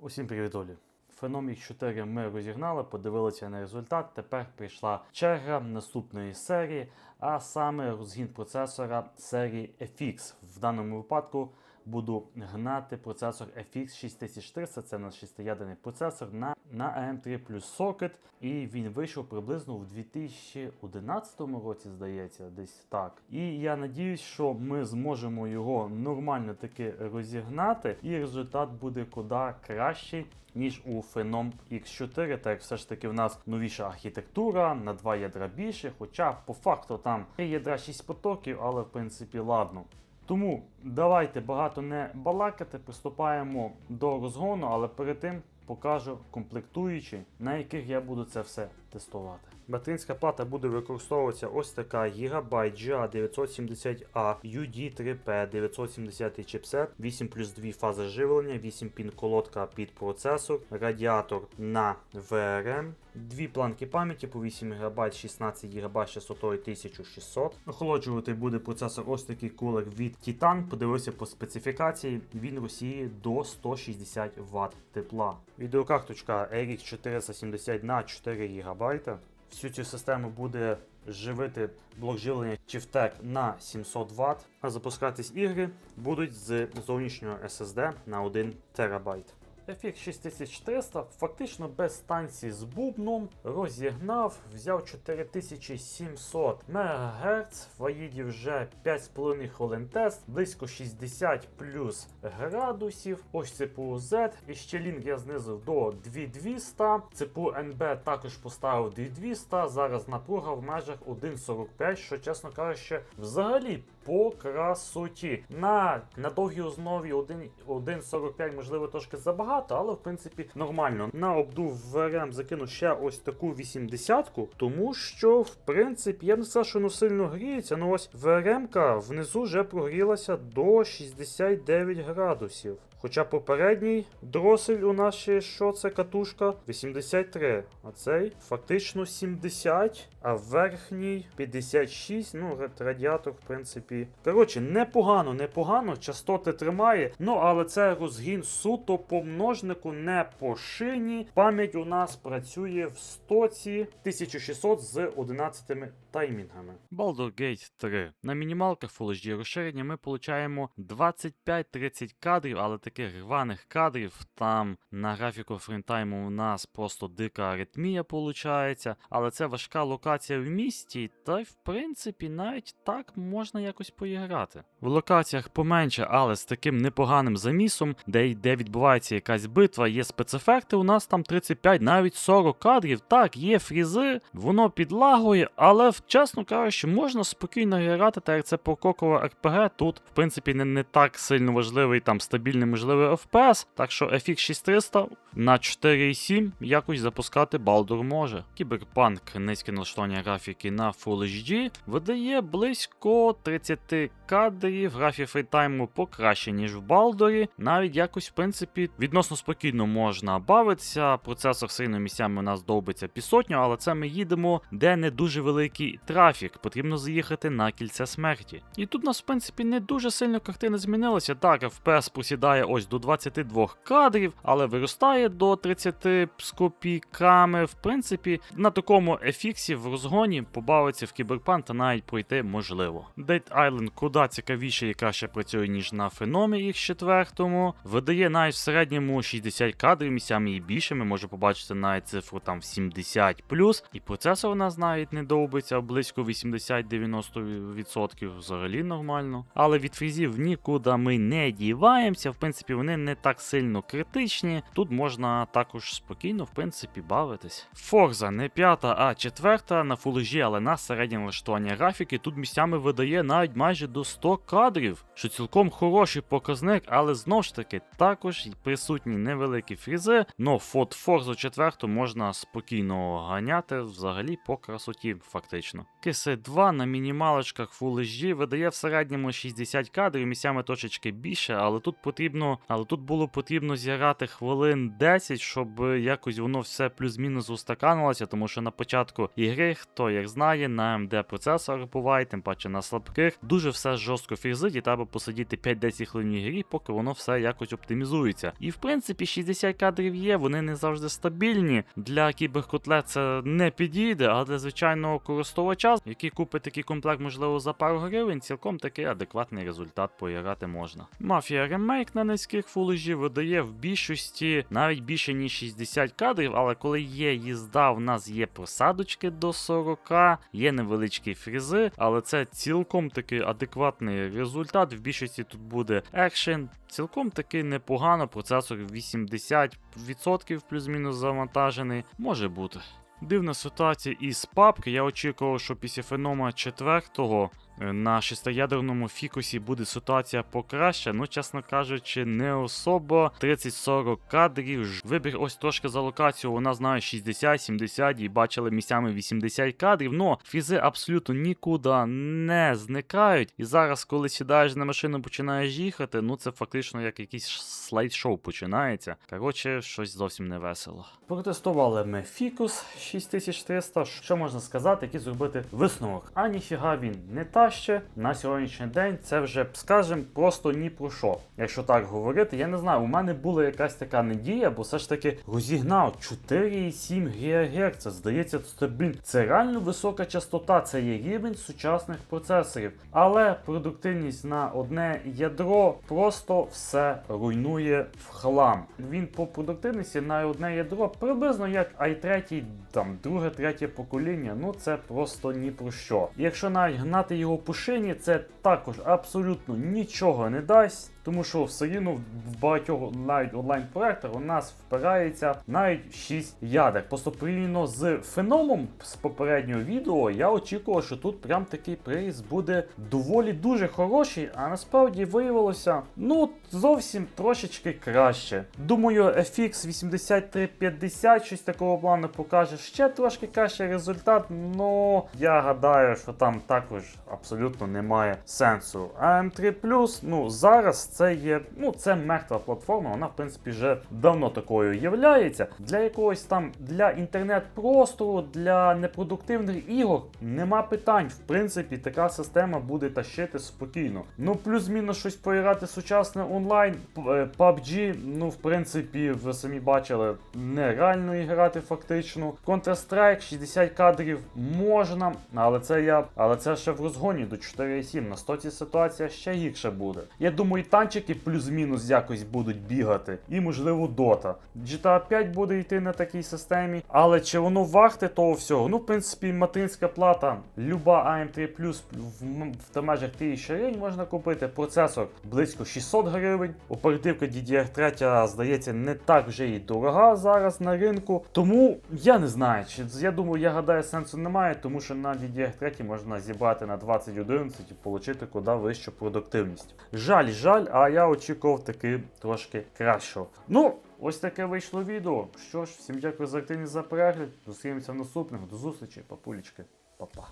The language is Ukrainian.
Усім привіт, Олі. Phenom X4 ми розігнали, подивилися на результат. Тепер прийшла черга наступної серії, а саме розгін процесора серії FX. В даному випадку буду гнати процесор FX 6300, це наш шестиядерний процесор на, на AM3 Plus сокет. І він вийшов приблизно в 2011 році, здається, десь так. І я надіюсь, що ми зможемо його нормально таки розігнати, і результат буде куди кращий. Ніж у Phenom X4, так як все ж таки в нас новіша архітектура, на два ядра більше, хоча по факту там 3 ядра 6 потоків, але в принципі ладно. Тому давайте багато не балакати, приступаємо до розгону, але перед тим покажу комплектуючі, на яких я буду це все тестувати. Материнська плата буде використовуватися ось така Gigabyte GA970A UD3P 970 чипсет, 8 плюс 2 фази живлення, 8 пін колодка під процесор, радіатор на VRM, Дві планки пам'яті по 8 ГБ, 16 ГБ, частотою 1600. Охолоджувати буде процесор ось такий кулер від Titan. Подивився по специфікації. Він розсіє до 160 Вт тепла. Відеокарточка RX 470 на 4 ГБ. Всю цю систему буде живити блок живлення Chieftec на 700 Вт, а запускатись ігри будуть з зовнішнього SSD на 1 ТБ. FX 6400 фактично без станції з бубном розігнав, взяв 4700 МГц, в Аїді вже 5,5 хвилин тест, близько 60 плюс градусів. Ось CPU Z, і ще лінк я знизив до 2200. CPU NB також поставив 2200. Зараз напруга в межах 1,45, що чесно кажучи, взагалі по красоті. На, на довгій основі 1,45 можливо трошки забагато, але в принципі нормально. На обдув ВРМ закину ще ось таку 80-ку, тому що в принципі я не сказав, що воно сильно гріється. Ну ось ВРМ-ка внизу вже прогрілася до 69 градусів. Хоча попередній дросель у нас ще що це катушка 83, а цей фактично 70, а верхній 56. Ну, радіатор, в принципі. Коротше, непогано, непогано, частоти тримає. Ну, але це розгін суто по множнику, не по шині. Пам'ять у нас працює в стоці 1600 з 11 таймінгами. Baldur's Gate 3. На мінімалках Full HD розширення ми получаємо 25-30 кадрів, але таких рваних кадрів. Там на графіку фреймтайму у нас просто дика аритмія получається. Але це важка локація в місті, та й в принципі навіть так можна якось поіграти. В локаціях поменше, але з таким непоганим замісом, де йде відбувається якась битва, є спецефекти. У нас там 35, навіть 40 кадрів. Так, є фрізи, воно підлагує, але чесно кажучи, можна спокійно грати, так як це пококова РПГ. Тут, в принципі, не, не так сильно важливий там стабільний можливий FPS. Так що FX 6300 на 4.7 якось запускати Балдур може. Кіберпанк низьке налаштування графіки на Full HD видає близько 30 кадрів, графі фейтайму покраще, ніж в Балдорі. Навіть якось, в принципі, відносно спокійно можна бавитися. Процесор сильно місцями у нас довбиться пісотню, але це ми їдемо, де не дуже великий трафік. Потрібно заїхати на кільце смерті. І тут нас, в принципі, не дуже сильно картина змінилася. Так, FPS посідає ось до 22 кадрів, але виростає до 30 з копійками. В принципі, на такому FX в розгоні побавитися в кіберпан та навіть пройти можливо. Dead Island куди цікавіше і краще працює, ніж на феномі X4. Видає навіть в середньому 60 кадрів, місцями і більше. Ми можемо побачити навіть цифру там в 70 І процесор у нас навіть не довбиться близько 80-90%. Взагалі нормально. Але від фрізів нікуди ми не діваємося. В принципі, вони не так сильно критичні. Тут можна також спокійно, в принципі, бавитись. Форза не п'ята, а четверта на HD, але на середнє налаштування графіки тут місцями видає навіть майже до 100 кадрів, що цілком хороший показник, але знову ж таки також присутні невеликі фрізи. Но фот Форзу 4 можна спокійно ганяти взагалі по красоті, фактично. Киси 2 на мінімалочках Full HD видає в середньому 60 кадрів, місцями точечки більше, але тут потрібно, але тут було потрібно зіграти хвилин 10, щоб якось воно все плюс-мінус устаканилося, тому що на початку ігри, хто як знає, на AMD процесор буває, тим паче на слабких, дуже все жорстко фрізить, і треба посидіти 5-10 хвилин в грі, поки воно все якось оптимізується. І в принципі 60 кадрів є, вони не завжди стабільні. Для кіберкотлет це не підійде, а для звичайного користувача, який купить такий комплект, можливо, за пару гривень, цілком такий адекватний результат поіграти можна. Мафія ремейк на низьких фулежі видає в більшості навіть більше ніж 60 кадрів, але коли є їзда, в нас є просадочки до 40, є невеличкі фрізи, але це цілком такий адекватний результат. В більшості тут буде екшен. Цілком таки непогано, процесор 80% плюс-мінус завантажений, може бути. Дивна ситуація із папки. Я очікував, що після фенома 4 на шестиядерному фікусі буде ситуація покраща. Ну, чесно кажучи, не особо. 30-40 кадрів. Вибір ось трошки за локацію. Вона знає 60-70 і бачили місцями 80 кадрів. Но фізи абсолютно нікуди не зникають. І зараз, коли сідаєш на машину, починаєш їхати, ну це фактично як якийсь слайд-шоу починається. Коротше, щось зовсім не весело. Протестували ми фікус 6300. Що можна сказати, який зробити висновок? А ніфіга він не таще. На сьогоднішній день це вже, скажем, просто ні про що. Якщо так говорити, я не знаю, у мене була якась така надія, бо все ж таки розігнав 4,7 ГГц. Здається, блін, це реально висока частота, це є рівень сучасних процесорів. Але продуктивність на одне ядро просто все руйнує в хлам. Він по продуктивності на одне ядро приблизно як i3, там друге, третє покоління. Ну це просто ні про що. Якщо навіть гнати його по шині, це також абсолютно нічого не дасть. Тому що все рівно в багатьох навіть онлайн-проектах у нас впирається навіть 6 ядер. Просто порівняно з феномом з попереднього відео, я очікував, що тут прям такий приїзд буде доволі дуже хороший, а насправді виявилося, ну, зовсім трошечки краще. Думаю, FX 8350 щось такого плану покаже ще трошки кращий результат, но я гадаю, що там також абсолютно немає сенсу. AM3 ну зараз це є, ну це мертва платформа, вона в принципі вже давно такою являється. Для якогось там для інтернет-простору, для непродуктивних ігор нема питань. В принципі, така система буде тащити спокійно. Ну, плюс-мінус щось поіграти сучасне онлайн. Е, PUBG, ну, в принципі, ви самі бачили, нереально іграти фактично. Counter-Strike 60 кадрів можна, але це я. Але це ще в розгоні до 4.7. На стоці ситуація ще гірше буде. Я думаю, і танчики плюс-мінус якось будуть бігати, і можливо дота. GTA 5 буде йти на такій системі, але чи воно варте того всього? Ну, в принципі, материнська плата, люба AM3 в, м- в межах тисячі гривень можна купити. Процесор близько 600 гривень. Оперативка DDR3, здається, не так вже і дорога зараз на ринку. Тому я не знаю, чи я думаю, я гадаю, сенсу немає, тому що на DDR3 можна зібрати на 2011 і отримати куди вищу продуктивність. Жаль, жаль, а я очікував таки трошки кращого. Ну, ось таке вийшло відео. Що ж, всім дякую за активність за перегляд. Зустрінемося в наступному. До зустрічі, папулечки. Па-па.